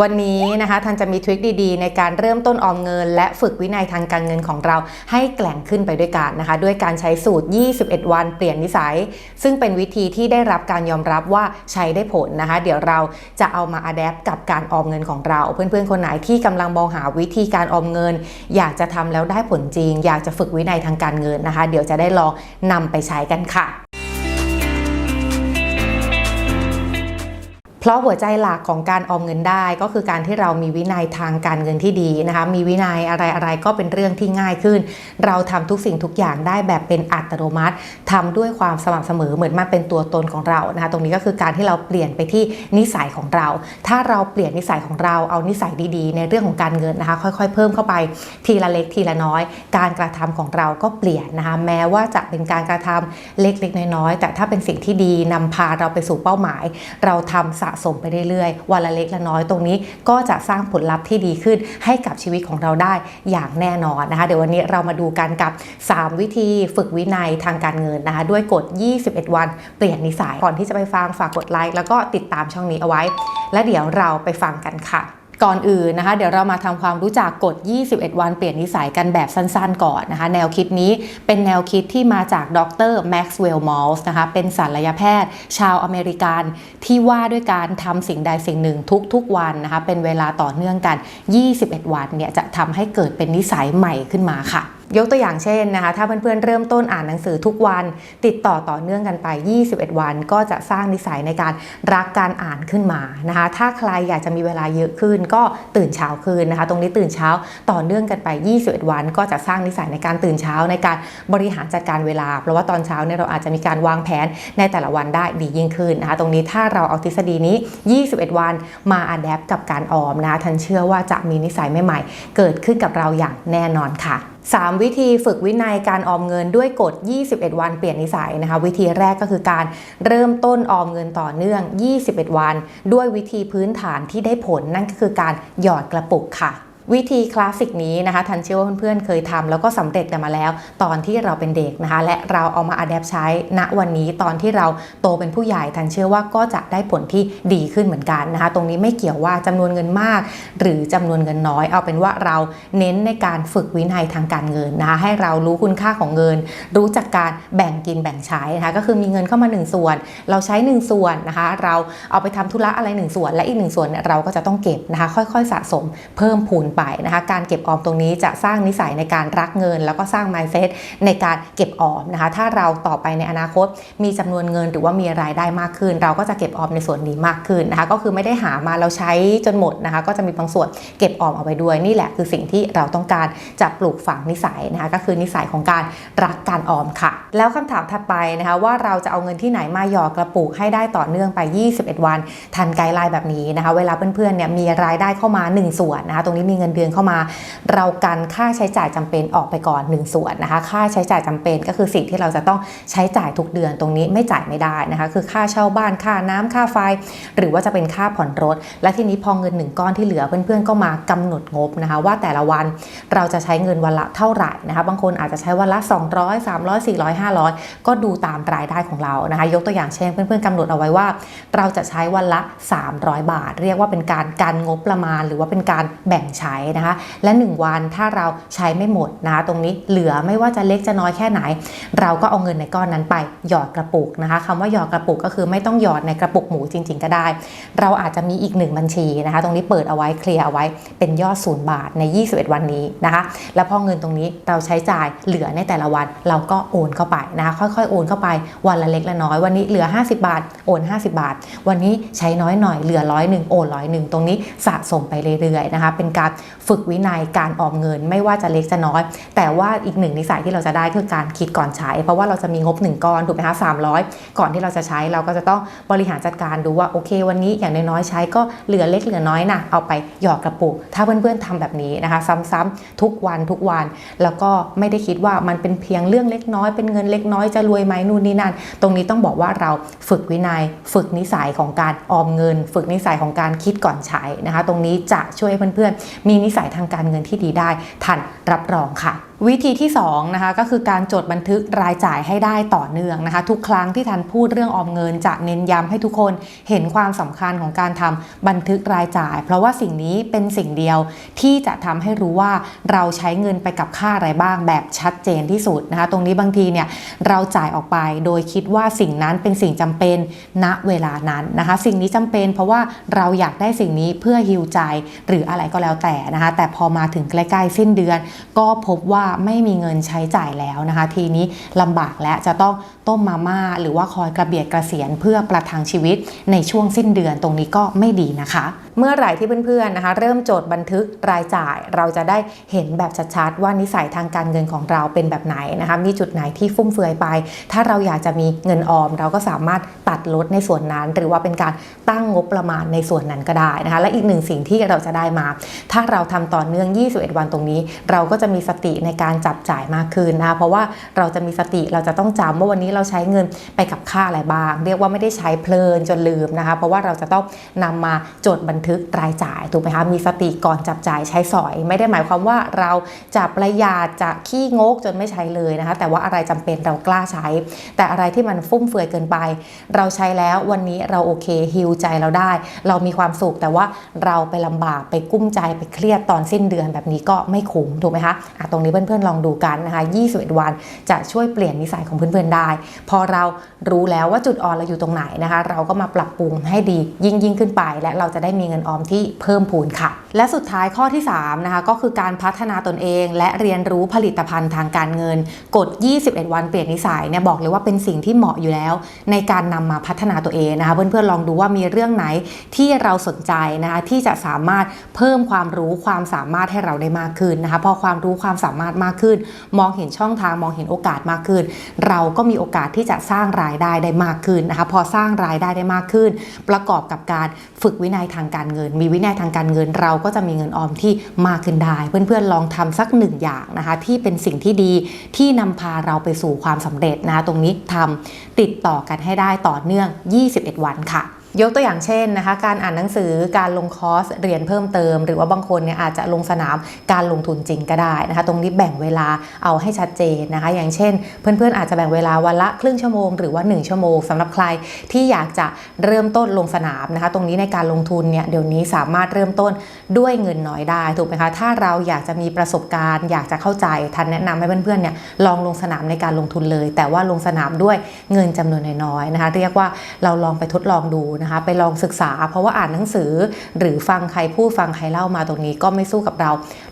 วันนี้นะคะท่านจะมีทริคดีๆ ในการเริ่มต้นออมเงิน และฝึกวินัยทางการเงินของเราให้แกล่งขึ้นไปด้วยกันนะคะ ด้วยการใช้สูตร 21 วันเปลี่ยนนิสัย ซึ่งเป็นวิธีที่ได้รับการยอมรับว่าใช้ได้ผลนะคะ เดี๋ยวเราจะเอามาอัดแอปกับการออมเงินของเรา เพื่อนๆคนไหนที่กำลังมองหาวิธีการออมเงิน อยากจะทำแล้วได้ผลจริง อยากจะฝึกวินัยทางการเงินนะคะ เดี๋ยวจะได้ลองนำไปใช้กันค่ะ เพราะหัวใจหลักของการออมเงินได้ก็คือการที่เรามีวินัยทางการเงินที่ดีนะคะ มีวินัยอะไรๆก็เป็นเรื่องที่ง่ายขึ้น เราทำทุกสิ่งทุกอย่างได้แบบเป็นอัตโนมัติทำด้วยความสม่ำเสมอเหมือนมันเป็นตัวตนของเรานะคะ ตรงนี้ก็คือการที่เราเปลี่ยนไปที่นิสัยของเรา ถ้าเราเปลี่ยนนิสัยของเราเอานิสัยดีๆ ในเรื่องของการเงินนะคะ ค่อยๆ เพิ่มเข้าไปทีละเล็กทีละน้อย การกระทำของเราก็เปลี่ยนนะคะ แม้ว่าจะเป็นการกระทำเล็กๆน้อยๆแต่ถ้าเป็นสิ่งที่ดีนำพาเราไปสู่เป้าหมาย เราทำสะสมไปเรื่อยๆ วันละเล็กละน้อยตรงนี้ ก็จะสร้างผลลัพธ์ที่ดีขึ้นให้กับชีวิตของเราได้อย่างแน่นอนนะคะ เดี๋ยววันนี้เรามาดูกันกับ 3 วิธีฝึกวินัยทางการเงินนะคะ ด้วยกฎ 21 วันเปลี่ยนนิสัย ก่อนที่จะไปฟังฝากกดไลค์แล้วก็ติดตามช่องนี้เอาไว้ และเดี๋ยวเราไปฟังกันค่ะ ก่อนอื่นนะคะ เดี๋ยวเรามาทำความรู้จักกฎ 21 วันเปลี่ยนนิสัยกันแบบสั้นๆ ก่อนนะคะ แนวคิดนี้เป็นแนวคิดที่มาจากดรแม็กซ์เวลล์มอลส์นะคะ เป็นศัลยแพทย์ ชาวอเมริกันที่ว่าด้วยการทำสิ่งใดสิ่งหนึ่งทุกๆวันนะคะ เป็นเวลาต่อเนื่องกัน 21 วันเนี่ยจะทำให้เกิดเป็นนิสัยใหม่ขึ้นมาค่ะ ยกตัวอย่างเช่นนะคะถ้าเพื่อนๆเริ่มต้นอ่านหนังสือทุกวัน ติดต่อต่อเนื่องกันไป 21 วัน ก็จะสร้างนิสัยในการรักการอ่านขึ้นมานะคะถ้าใครอยากจะมีเวลาเยอะขึ้น ก็ตื่นเช้าคืนนะคะ ตรงนี้ตื่นเช้าต่อเนื่องกันไป 21 วัน ก็จะสร้างนิสัยในการตื่นเช้าในการบริหารจัดการเวลา เพราะว่าตอนเช้าเนี่ยเราอาจจะมีการวางแผนในแต่ละวันได้ดียิ่งขึ้นนะคะตรงนี้ถ้าเราเอาทฤษฎีนี้ 21 วันมาอัดแอปกับการออมนะคะทันเชื่อว่าจะมีนิสัยใหม่ๆ เกิดขึ้นกับเราอย่างแน่นอนค่ะ 3 วิธีฝึกวินัยการออมเงินด้วยกฎ 21 วันเปลี่ยนนิสัยนะคะ วิธีแรกก็คือการเริ่มต้นออมเงินต่อเนื่อง 21 วัน ด้วยวิธีพื้นฐานที่ได้ผลนั่นก็คือการหยอดกระปุกค่ะ วิธีคลาสสิกนี้นะคะทันเชื่อว่าเพื่อนๆเคยทำแล้วก็สำเร็จกันมาแล้ว ตอนที่เราเป็นเด็กนะคะ และเราเอามาอัดแอปใช้ณวันนี้ตอนที่เราโตเป็นผู้ใหญ่ทันเชื่อว่าก็จะได้ผลที่ดีขึ้นเหมือนกันนะคะ ตรงนี้ไม่เกี่ยวว่าจำนวนเงินมาก หรือจำนวนเงินน้อย เอาเป็นว่าเราเน้นในการฝึกวินัยทางการเงินนะคะให้เรารู้คุณค่าของเงิน รู้จักการแบ่งกินแบ่งใช้นะคะก็คือมีเงินเข้ามา 1 ส่วน เราใช้ 1 ส่วนนะคะ เราเอาไปทำธุระอะไร 1 ส่วน และอีก 1 ส่วนเนี่ยเราก็จะต้องเก็บนะคะ ค่อยๆ สะสมเพิ่มพูนไปนะคะการเก็บออมตรงนี้จะสร้างนิสัยในการรักเงิน แล้วก็สร้าง mindset ในการเก็บออมนะคะถ้าเราต่อไปในอนาคตมีจำนวนเงินหรือว่ามีรายได้มากขึ้น เราก็จะเก็บออมในส่วนนี้มากขึ้นนะคะก็คือไม่ได้หามาเราใช้จนหมดนะคะก็จะมีบางส่วนเก็บออมเอาไว้ด้วยนี่แหละคือสิ่งที่เราต้องการจะปลูกฝังนิสัยนะคะก็คือนิสัยของการรักการออมค่ะ แล้วคำถามถัดไปนะคะว่าเราจะเอาเงินที่ไหนมาหยอกระปุกให้ได้ต่อเนื่องไป 21 วัน ทันไกด์ไลน์แบบนี้นะคะเวลาเพื่อนๆเนี่ยมีรายได้เข้ามา 1 ส่วนนะคะตรงนี้มีเงินเดือนเข้ามา เรากันค่าใช้จ่ายจำเป็นออกไปก่อน 1 ส่วนนะคะ ค่าใช้จ่ายจำเป็นก็คือสิ่งที่เราจะต้องใช้จ่ายทุกเดือนตรงนี้ไม่จ่ายไม่ได้นะคะ คือค่าเช่าบ้านค่าน้ำค่าไฟ หรือว่าจะเป็นค่าผ่อนรถ และทีนี้พอเงินหนึ่งก้อนที่เหลือเพื่อนๆก็มากำหนดงบนะคะว่าแต่ละวันเราจะใช้เงินวันละเท่าไหร่นะคะ บางคนอาจจะใช้วันละ 200 300 400 500 ก็ดูตามรายได้ของเรานะคะ ยกตัวอย่างเช่นเพื่อนๆกำหนดเอาไว้ว่า เราจะใช้วันละ 300 บาท เรียกว่าเป็นการการงบประมาณ หรือว่าเป็นการแบ่งใช้นะคะ และ 1 วันถ้าเราใช้ไม่หมดนะคะตรงนี้เหลือไม่ว่าจะเล็กจะน้อยแค่ไหน เราก็เอาเงินในก้อนนั้นไปหยอดกระปุกนะคะคำว่าหยอดกระปุกก็คือไม่ต้องหยอดในกระปุกหมูจริง ๆ ก็ได้ เราอาจจะมีอีกหนึ่งบัญชีนะคะ ตรงนี้เปิดเอาไว้เคลียร์เอาไว้เป็นยอดศูนย์บาทใน 21 วันนี้นะคะ แล้วพอเงินตรงนี้เราใช้จ่ายเหลือในแต่ละวันเราก็โอนเข้าไปนะคะ ค่อยๆ โอนเข้าไปวันละเล็กละน้อยวันนี้เหลือ 50 บาทโอน 50 บาท วันนี้ใช้น้อยหน่อยเหลือร้อยหนึ่งโอนร้อยหนึ่งตรงนี้สะสมไปเรื่อยๆนะคะ เป็นการฝึกวินัยการออมเงิน ไม่ว่าจะเล็กจะน้อย แต่ว่าอีกหนึ่งนิสัยที่เราจะได้คือการคิดก่อนใช้ เพราะว่าเราจะมีงบหนึ่งก้อนถูกไหมคะ300ก่อนที่เราจะใช้เราก็จะต้องบริหารจัดการดูว่าโอเค วันนี้อย่างน้อยๆใช้ก็เหลือเล็กเหลือน้อยนะเอาไปหยอดกระปุก ถ้าเพื่อนๆทำแบบนี้นะคะ ซ้ำๆทุกวันทุกวัน แล้วก็ไม่ได้คิดว่ามันเป็นเพียงเรื่องเล็กน้อยเป็นเงินเล็กน้อยจะรวยไหมนู่นนี่นั่นตรงนี้ต้องบอกว่าเราฝึกวินัย ฝึกนิสัยของการออมเงิน ฝึกนิสัยของการคิดก่อนใช้นะคะ ตรงนี้จะช่วยเพื่อนๆมีนิสัยทางการเงินที่ดีได้ ทันรับรองค่ะ วิธีที่2นะคะก็คือการจดบันทึกรายจ่ายให้ได้ต่อเนื่องนะคะ ทุกครั้งที่ทันพูดเรื่องออมเงิน จะเน้นย้ำให้ทุกคนเห็นความสำคัญของการทำบันทึกรายจ่าย เพราะว่าสิ่งนี้เป็นสิ่งเดียวที่จะทำให้รู้ว่าเราใช้เงินไปกับค่าอะไรบ้างแบบชัดเจนที่สุดนะคะ ตรงนี้บางทีเนี่ยเราจ่ายออกไปโดยคิดว่าสิ่งนั้นเป็นสิ่งจำเป็นณเวลานั้นนะคะ สิ่งนี้จำเป็นเพราะว่าเราอยากได้สิ่งนี้เพื่อฮิวใจหรืออะไรก็แล้วแต่นะคะ แต่พอมาถึงใกล้ๆสิ้นเดือน ก็พบว่าไม่มีเงินใช้จ่ายแล้วนะคะ ทีนี้ลำบากและจะต้องต้มมาม่าหรือว่าคอยกระเบียดกระเสียนเพื่อประทังชีวิตในช่วงสิ้นเดือนตรงนี้ก็ไม่ดีนะคะ เมื่อไหร่ที่เพื่อนๆนะคะ เริ่มโจทย์บันทึกรายจ่าย เราจะได้เห็นแบบชัดๆว่านิสัยทางการเงินของเราเป็นแบบไหนนะคะมีจุดไหนที่ฟุ่มเฟือยไป ถ้าเราอยากจะมีเงินออม เราก็สามารถตัดลดในส่วนนั้น หรือว่าเป็นการตั้งงบประมาณในส่วนนั้นก็ได้นะคะ และอีกหนึ่งสิ่งที่เราจะได้มา ถ้าเราทำต่อเนื่อง 21 วันตรงนี้ เราก็จะมีสติในการจับจ่ายมากขึ้นนะคะเพราะว่าเราจะมีสติเราจะต้องจำว่าวันนี้เราใช้เงินไปกับค่าอะไรบ้าง เรียกว่าไม่ได้ใช้เพลินจนลืมนะคะ เพราะว่าเราจะต้องนำมาจดบันทึกรายจ่ายถูกไหมคะมีสติก่อนจับจ่ายใช้สอย ไม่ได้หมายความว่าเราจะประหยัดจะขี้งกจนไม่ใช้เลยนะคะ แต่ว่าอะไรจำเป็นเรากล้าใช้ แต่อะไรที่มันฟุ่มเฟือยเกินไป เราใช้แล้ววันนี้เราโอเคฮิวใจเราได้ เรามีความสุขแต่ว่าเราไปลำบากไปกุ้มใจไปเครียดตอนสิ้นเดือนแบบนี้ก็ไม่คุ้มถูกไหมคะะตรงนี้เพื่อนๆลองดูกันนะคะ21 วันจะช่วยเปลี่ยนนิสัยของเพื่อนๆได้ พอเรารู้แล้วว่าจุดอ่อนเราอยู่ตรงไหนนะคะ เราก็มาปรับปรุงให้ดียิ่งยิ่งขึ้นไป และเราจะได้มีเงินออมที่เพิ่มพูนค่ะ และสุดท้ายข้อที่3นะคะก็คือการพัฒนาตนเอง และเรียนรู้ผลิตภัณฑ์ทางการเงินกฎ21 วันเปลี่ยนนิสัยเนี่ยบอกเลยว่าเป็นสิ่งที่เหมาะอยู่แล้ว ในการนำมาพัฒนาตัวเองนะคะ เพื่อนๆลองดูว่ามีเรื่องไหนที่เราสนใจนะคะที่จะสามารถเพิ่มความรู้ความสามารถให้เราได้มากขึ้นนะคะพอความรู้ความสามารถมากขึ้น มองเห็นช่องทางมองเห็นโอกาสมากขึ้น เราก็มีโอกาสที่จะสร้างรายได้ได้มากขึ้นนะคะพอสร้างรายได้ได้มากขึ้น ประกอบกับการฝึกวินัยทางการเงิน มีวินัยทางการเงิน เราก็จะมีเงินออมที่มากขึ้นได้ เพื่อนๆลองทำสักหนึ่งอย่างนะคะที่เป็นสิ่งที่ดีที่นำพาเราไปสู่ความสำเร็จนะคะตรงนี้ทำติดต่อกันให้ได้ต่อเนื่อง 21 วันค่ะ ยกตัวอย่างเช่นนะคะการอ่านหนังสือการลงคอร์สเรียนเพิ่มเติม หรือว่าบางคนเนี่ยอาจจะลงสนามการลงทุนจริงก็ได้นะคะ ตรงนี้แบ่งเวลาเอาให้ชัดเจนนะคะ อย่างเช่น เพื่อนๆอาจจะแบ่งเวลาวันละครึ่งชั่วโมงหรือว่า 1 ชั่วโมงสำหรับใครที่อยากจะเริ่มต้นลงสนามนะคะ ตรงนี้ในการลงทุนเนี่ยเดี๋ยวนี้สามารถเริ่มต้นด้วยเงินน้อยได้ถูกไหมคะถ้าเราอยากจะมีประสบการณ์ อยากจะเข้าใจทันแนะนำให้เพื่อนๆเนี่ยลองลงสนามในการลงทุนเลย แต่ว่าลงสนามด้วยเงินจำนวนน้อยๆนะคะ เรียกว่าเราลองไปทดลองดูนะคะไปลองศึกษา เพราะว่าอ่านหนังสือ หรือฟังใครพูดฟังใครเล่ามาตรงนี้ก็ไม่สู้กับเรา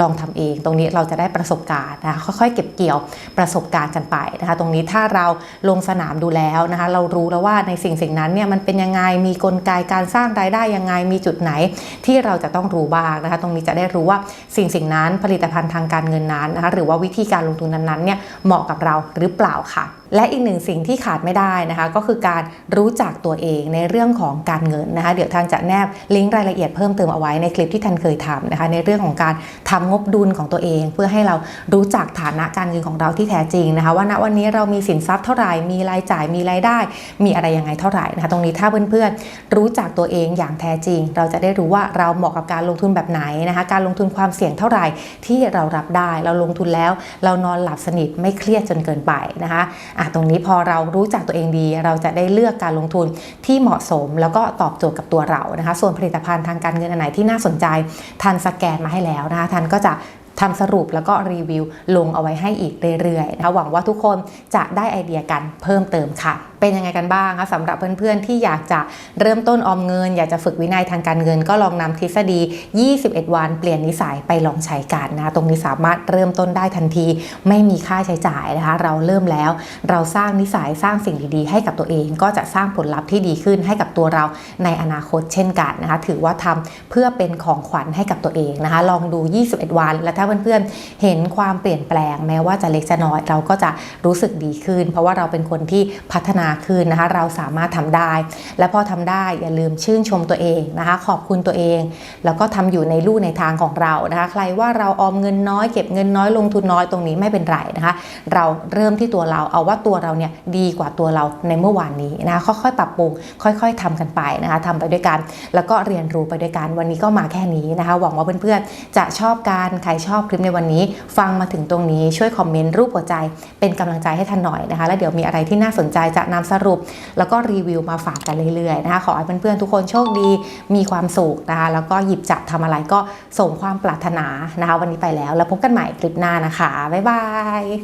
ลองทำเอง ตรงนี้เราจะได้ประสบการณ์นะคะค่อยๆ เก็บเกี่ยวประสบการณ์กันไปนะคะตรงนี้ถ้าเราลงสนามดูแล้วนะคะ เรารู้แล้วว่าในสิ่งสิ่งนั้นเนี่ยมันเป็นยังไงมีกลไกการสร้างรายได้ยังไงมีจุดไหนที่เราจะต้องรู้บ้างนะคะตรงนี้จะได้รู้ว่าสิ่งสิ่งนั้นผลิตภัณฑ์ทางการเงินนั้นนะคะหรือว่าวิธีการลงทุนนั้นๆเนี่ยเหมาะกับเราหรือเปล่าค่ะ และอีกหนึ่งสิ่งที่ขาดไม่ได้นะคะ ก็คือการรู้จักตัวเองในเรื่องของการเงินนะคะ เดี๋ยวทางจะแนบลิงก์รายละเอียดเพิ่มเติมเอาไว้ในคลิปที่ทันเคยทำนะคะ ในเรื่องของการทำงบดุลของตัวเอง เพื่อให้เรารู้จักฐานะการเงินของเราที่แท้จริงนะคะ ว่าณวันนี้เรามีสินทรัพย์เท่าไหร่มีรายจ่ายมีรายได้ มีอะไรยังไงเท่าไหร่นะคะ ตรงนี้ถ้าเพื่อนๆรู้จักตัวเองอย่างแท้จริง เราจะได้รู้ว่าเราเหมาะกับการลงทุนแบบไหนนะคะ การลงทุนความเสี่ยงเท่าไหร่ที่เรารับได้ เราลงทุนแล้ว เรานอนหลับสนิทไม่เครียดจนเกินไปนะคะอะตรงนี้พอเรารู้จักตัวเองดี เราจะได้เลือกการลงทุนที่เหมาะสม แล้วก็ตอบโจทย์กับตัวเรานะคะ ส่วนผลิตภัณฑ์ทางการเงินอันไหนที่น่าสนใจทันสแกนมาให้แล้วนะคะทันก็จะทำสรุปแล้วก็รีวิวลงเอาไว้ให้อีกเรื่อยๆนะคะหวังว่าทุกคนจะได้ไอเดียกันเพิ่มเติมค่ะเป็นยังไงกันบ้างคะสำหรับเพื่อนๆที่อยากจะเริ่มต้นออมเงิน อยากจะฝึกวินัยทางการเงิน ก็ลองนำทฤษฎี 21 วัน เปลี่ยนนิสัยไปลองใช้กันนะตรงนี้สามารถเริ่มต้นได้ทันที ไม่มีค่าใช้จ่ายนะคะ เราเริ่มแล้ว เราสร้างนิสัยสร้างสิ่งดีๆ ให้กับตัวเอง ก็จะสร้างผลลัพธ์ที่ดีขึ้นให้กับตัวเราในอนาคตเช่นกันนะคะถือว่าทำเพื่อเป็นของขวัญให้กับตัวเองนะคะ ลองดู 21 วัน และถ้าเพื่อนๆเห็นความเปลี่ยนแปลง แม้ว่าจะเล็กจะน้อยเราก็จะรู้สึกดีขึ้น เพราะว่าเราเป็นคนที่พัฒนานาขึ้นนะคะ เราสามารถทำได้ และพอทำได้อย่าลืมชื่นชมตัวเองนะคะ ขอบคุณตัวเอง แล้วก็ทำอยู่ในลู่ในทางของเรานะคะ ใครว่าเราออมเงินน้อยเก็บเงินน้อยลงทุนน้อยตรงนี้ไม่เป็นไรนะคะ เราเริ่มที่ตัวเราเอาว่าตัวเราเนี่ยดีกว่าตัวเราในเมื่อวานนี้นะคะค่อยๆปรับปรุงค่อย ๆทำกันไปนะคะทำไปด้วยกัน แล้วก็เรียนรู้ไปด้วยกัน วันนี้ก็มาแค่นี้นะคะ หวังว่าเพื่อนๆจะชอบการใครชอบคลิปในวันนี้ ฟังมาถึงตรงนี้ช่วยคอมเมนต์รูปหัวใจเป็นกำลังใจให้ท่านหน่อยนะคะ แล้วเดี๋ยวมีอะไรที่น่าสนใจจะนำสรุป แล้วก็รีวิวมาฝากกันเรื่อยๆนะคะขอให้เพื่อนๆทุกคนโชคดีมีความสุขนะคะแล้วก็หยิบจับทำอะไรก็ส่งความปรารถนานะคะวันนี้ไปแล้ว แล้วพบกันใหม่คลิปหน้านะคะ บ๊ายบาย